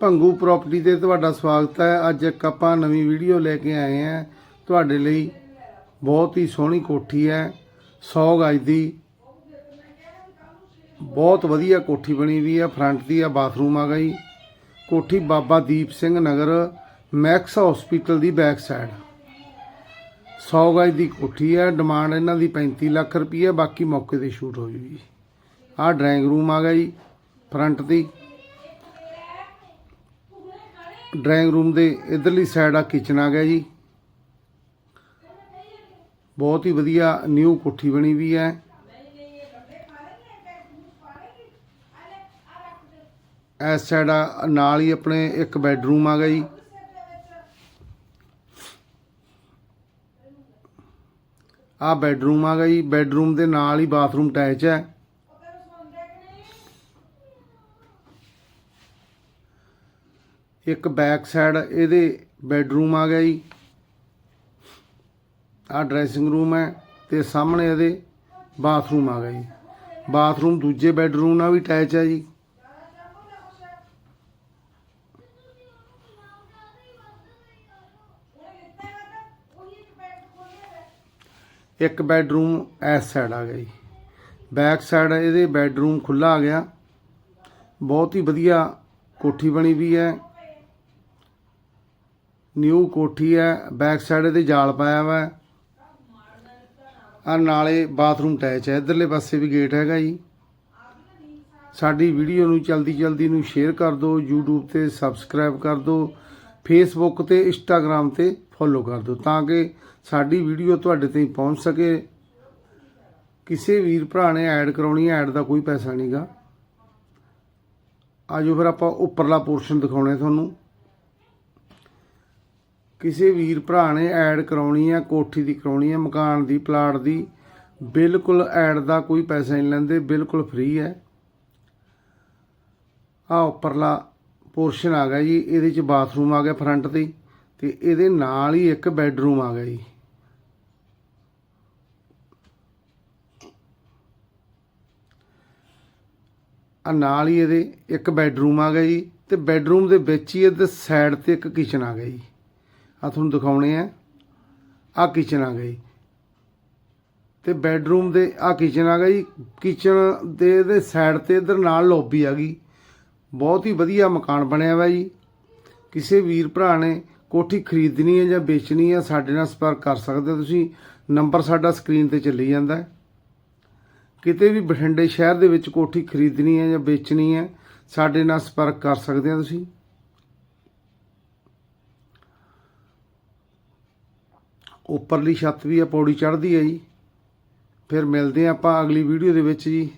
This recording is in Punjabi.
ਭੰਗੂ ਪ੍ਰਾਪਰਟੀ ਤੇ ਤੁਹਾਡਾ ਸਵਾਗਤ ਹੈ। ਅੱਜ ਇੱਕ ਆਪਾਂ ਨਵੀਂ ਵੀਡੀਓ ਲੈ ਕੇ ਆਏ ਹਾਂ। ਤੁਹਾਡੇ ਲਈ ਬਹੁਤ ਹੀ ਸੋਹਣੀ ਕੋਠੀ ਹੈ। 100 ਗਜ ਦੀ ਬਹੁਤ ਵਧੀਆ ਕੋਠੀ ਬਣੀ ਵੀ ਹੈ। ਫਰੰਟ ਦੀ ਆ ਬਾਥਰੂਮ ਆ ਗਈ। ਕੋਠੀ ਬਾਬਾ ਦੀਪ ਸਿੰਘ ਨਗਰ ਮੈਕਸ ਹਸਪੀਟਲ ਦੀ ਬੈਕ ਸਾਈਡ 100 ਗਜ ਦੀ ਕੋਠੀ ਹੈ। ਡਿਮਾਂਡ ਇਹਨਾਂ ਦੀ 35 ਲੱਖ ਰੁਪਏ ਬਾਕੀ ਮੌਕੇ ਤੇ ਸ਼ੂਟ ਹੋ ਜੂਗੀ ਆਹ ਡਰਾਇੰਗ ਰੂਮ ਆ ਗਿਆ ਜੀ ਫਰੰਟ ਦੀ। ਡਰਾਇੰਗ ਰੂਮ ਦੇ ਇਧਰਲੀ ਸਾਈਡ ਆ ਕਿਚਨ ਆ ਗਿਆ ਜੀ। ਬਹੁਤ ਹੀ ਵਧੀਆ ਨਿਊ ਕੋਠੀ ਬਣੀ ਵੀ ਹੈ। ਇਸ ਸਾਈਡ ਆ ਨਾਲ ਹੀ ਆਪਣੇ ਇੱਕ ਬੈੱਡਰੂਮ ਆ ਗਿਆ ਜੀ। ਆ ਬੈੱਡਰੂਮ ਆ ਗਿਆ ਜੀ। ਬੈੱਡਰੂਮ ਦੇ ਨਾਲ ਹੀ ਬਾਥਰੂਮ ਅਟੈਚ ਹੈ। ਇੱਕ ਬੈਕ ਸਾਈਡ ਇਹਦੇ ਬੈੱਡਰੂਮ ਆ ਗਿਆ ਜੀ। ਆ ਡਰੈਸਿੰਗ ਰੂਮ ਹੈ ਤੇ ਸਾਹਮਣੇ ਇਹਦੇ ਬਾਥਰੂਮ ਆ ਗਿਆ ਜੀ। ਬਾਥਰੂਮ ਦੂਜੇ ਬੈੱਡਰੂਮ ਨਾਲ ਵੀ ਅਟੈਚ ਹੈ ਜੀ। ਇੱਕ ਬੈੱਡਰੂਮ ਐਸ ਸਾਈਡ ਆ ਗਿਆ ਜੀ। ਬੈਕ ਸਾਈਡ ਇਹਦੇ ਬੈੱਡਰੂਮ ਖੁੱਲਾ ਆ ਗਿਆ। ਬਹੁਤ ਹੀ ਵਧੀਆ ਕੋਠੀ ਬਣੀ ਵੀ ਹੈ। ਨਿਊ ਕੋਠੀ ਹੈ ਬੈਕ ਸਾਈਡ ਇਹਦੇ ਜਾਲ ਪਾਇਆ ਵਾ। ਆ ਨਾਲੇ ਬਾਥਰੂਮ ਅਟੈਚ ਹੈ, ਇਧਰਲੇ ਪਾਸੇ ਵੀ ਗੇਟ ਹੈਗਾ ਜੀ। ਸਾਡੀ ਵੀਡੀਓ ਨੂੰ ਜਲਦੀ ਜਲਦੀ ਨੂੰ ਸ਼ੇਅਰ ਕਰ ਦਿਓ, YouTube ਤੇ ਸਬਸਕ੍ਰਾਈਬ ਕਰ ਦਿਓ, Facebook ਤੇ, Instagram ਤੇ ਫੋਲੋ ਕਰ ਦਿਓ, ਤਾਂ ਕਿ ਸਾਡੀ ਵੀਡੀਓ ਤੁਹਾਡੇ ਤਾਈਂ ਪਹੁੰਚ ਸਕੇ। ਕਿਸੇ ਵੀਰ ਭਰਾ ਨੇ ਐਡ ਕਰਾਉਣੀ ਹੈ ਐਡ ਦਾ ਕੋਈ ਪੈਸਾ ਨਹੀਂਗਾ ਆਜੋ ਫਿਰ ਆਪਾਂ ਉੱਪਰਲਾ ਪੋਰਸ਼ਨ ਦਿਖਾਉਣੇ ਤੁਹਾਨੂੰ। ਕਿਸੇ ਵੀਰ ਭਰਾ ਨੇ ਐਡ ਕਰਾਉਣੀ ਹੈ ਕੋਠੀ ਦੀ ਕਰਾਉਣੀ ਹੈ ਮਕਾਨ ਦੀ, ਪਲਾਟ ਦੀ, ਬਿਲਕੁਲ ਐਡ ਦਾ ਕੋਈ ਪੈਸਾ ਨਹੀਂ ਲੈਂਦੇ, ਬਿਲਕੁਲ ਫ੍ਰੀ ਹੈ। ਆ ਉੱਪਰਲਾ ਪੋਰਸ਼ਨ ਆ ਗਿਆ ਜੀ, ਇਹਦੇ ਚ ਬਾਥਰੂਮ ਆ ਗਿਆ ਫਰੰਟ ਤੇ ਤੇ ਇਹਦੇ ਨਾਲ ਹੀ ਇੱਕ ਬੈੱਡਰੂਮ ਆ ਗਿਆ ਜੀ। ਆ ਨਾਲ ਹੀ ਇਹਦੇ ਇੱਕ ਬੈੱਡਰੂਮ ਆ ਗਿਆ ਜੀ, ਤੇ ਬੈੱਡਰੂਮ ਦੇ ਵਿੱਚ ਹੀ ਇਹਦੇ ਸਾਈਡ ਤੇ ਇੱਕ ਕਿਚਨ ਆ ਗਿਆ ਜੀ। ਆ ਤੁਹਾਨੂੰ ਦਿਖਾਉਣੇ ਆ। ਆ ਕਿਚਨ ਆ ਗਈ। ਤੇ ਬੈੱਡਰੂਮ ਦੇ ਆ ਕਿਚਨ ਆ ਗਿਆ ਜੀ ਕਿਚਨ ਦੇ ਦੇ ਸਾਈਡ ਤੇ ਇਧਰ ਨਾਲ ਲੌਬੀ ਆ ਗਈ। ਬਹੁਤ ਹੀ ਵਧੀਆ ਮਕਾਨ ਬਣਿਆ ਵਾ ਜੀ। ਕਿਸੇ ਵੀਰ ਭਰਾ ਨੇ ਕੋਠੀ ਖਰੀਦਣੀ ਹੈ ਜਾਂ ਵੇਚਣੀ ਹੈ ਸਾਡੇ ਨਾਲ ਸੰਪਰਕ ਕਰ ਸਕਦੇ ਹੋ ਤੁਸੀਂ। ਨੰਬਰ ਸਾਡਾ ਸਕਰੀਨ ਤੇ ਚੱਲੀ ਜਾਂਦਾ ਹੈ। ਕਿਤੇ ਵੀ ਬਠਿੰਡੇ ਸ਼ਹਿਰ ਦੇ ਵਿੱਚ ਕੋਠੀ ਖਰੀਦਣੀ ਹੈ ਜਾਂ ਵੇਚਣੀ ਹੈ ਸਾਡੇ ਨਾਲ ਸੰਪਰਕ ਕਰ ਸਕਦੇ ਹੋ ਤੁਸੀਂ। ਉੱਪਰਲੀ ਛੱਤ ਵੀ ਆ, ਪੌੜੀ ਚੜ੍ਹਦੀ ਹੈ ਜੀ। ਫਿਰ ਮਿਲਦੇ ਹਾਂ ਆਪਾਂ ਅਗਲੀ ਵੀਡੀਓ ਦੇ ਵਿੱਚ ਜੀ।